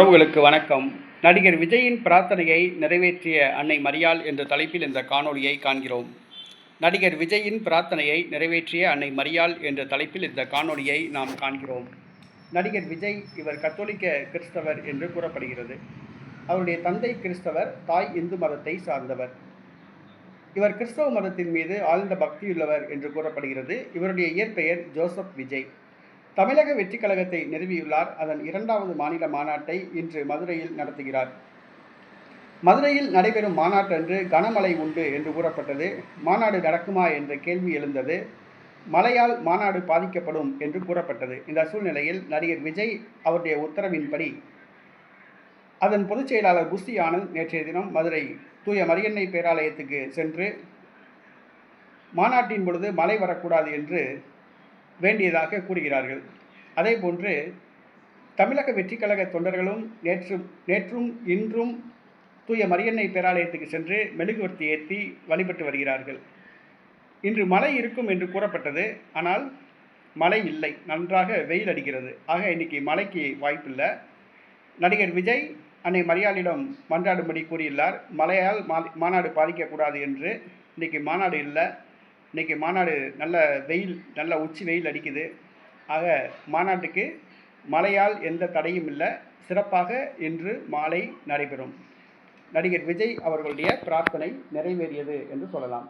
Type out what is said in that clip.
உறவுகளுக்கு வணக்கம். நடிகர் விஜயின் பிரார்த்தனையை நிறைவேற்றிய அன்னை மரியாள் என்ற தலைப்பில் இந்த காணொளியை காண்கிறோம். நடிகர் விஜயின் பிரார்த்தனையை நிறைவேற்றிய அன்னை மரியாள் என்ற தலைப்பில் இந்த காணொளியை நாம் காண்கிறோம். நடிகர் விஜய் இவர் கத்தோலிக்க கிறிஸ்தவர் என்று கூறப்படுகிறது. அவருடைய தந்தை கிறிஸ்தவர் தாய் இந்து மதத்தை சார்ந்தவர். இவர் கிறிஸ்தவ மதத்தின் மீது ஆழ்ந்த பக்தியுள்ளவர் என்று கூறப்படுகிறது. இவருடைய இயற்பெயர் ஜோசப் விஜய். தமிழக வெற்றி கழகத்தை நிறுவியுள்ளார் அதன் இரண்டாவது மாநில மாநாட்டை இன்று மதுரையில் நடத்துகிறார். மதுரையில் நடைபெறும் மாநாட்டன்று கனமழை உண்டு என்று கூறப்பட்டது. மாநாடு நடக்குமா என்ற கேள்வி எழுந்தது. மழையால் மாநாடு பாதிக்கப்படும் என்று கூறப்பட்டது. இந்த சூழ்நிலையில் நடிகர் விஜய் அவருடைய உத்தரவின்படி அதன் பொதுச் செயலாளர் புஸ்தி ஆனந்த் நேற்றைய தினம் மதுரை தூய மரியன்னை பேராலயத்துக்கு சென்று மாநாட்டின் பொழுது மழை வரக்கூடாது என்று வேண்டியதாக கூறுகிறார்கள். அதே போன்று தமிழக வெற்றி கழக தொண்டர்களும் நேற்று நேற்றும் இன்றும் தூய மரியன்னை பேராலயத்துக்கு சென்று மெழுகுவர்த்தி ஏற்றி வழிபட்டு வருகிறார்கள். இன்று மழை இருக்கும் என்று கூறப்பட்டது. ஆனால் மழை இல்லை. நன்றாக வெயில் அடிக்கிறது. ஆக இன்னைக்கு மழைக்கு வாய்ப்பில்லை. நடிகர் விஜய் அன்னை மரியாளிடம் மன்றாடும்படி கூறியுள்ளார். மழையால் மா மாநாடு பாதிக்கக்கூடாது என்று. இன்னைக்கு மாநாடு இல்லை. இன்னைக்கு மாநாடு நல்ல வெயில் நல்ல உச்சி வெயில் அடிக்குது. ஆக மாநாட்டுக்கு மழையால் எந்த தடையும் இல்லை. சிறப்பாக இன்று மாலை நடைபெறும். நடிகர் விஜய் அவர்களுடைய பிரார்த்தனை நிறைவேறியது என்று சொல்லலாம்.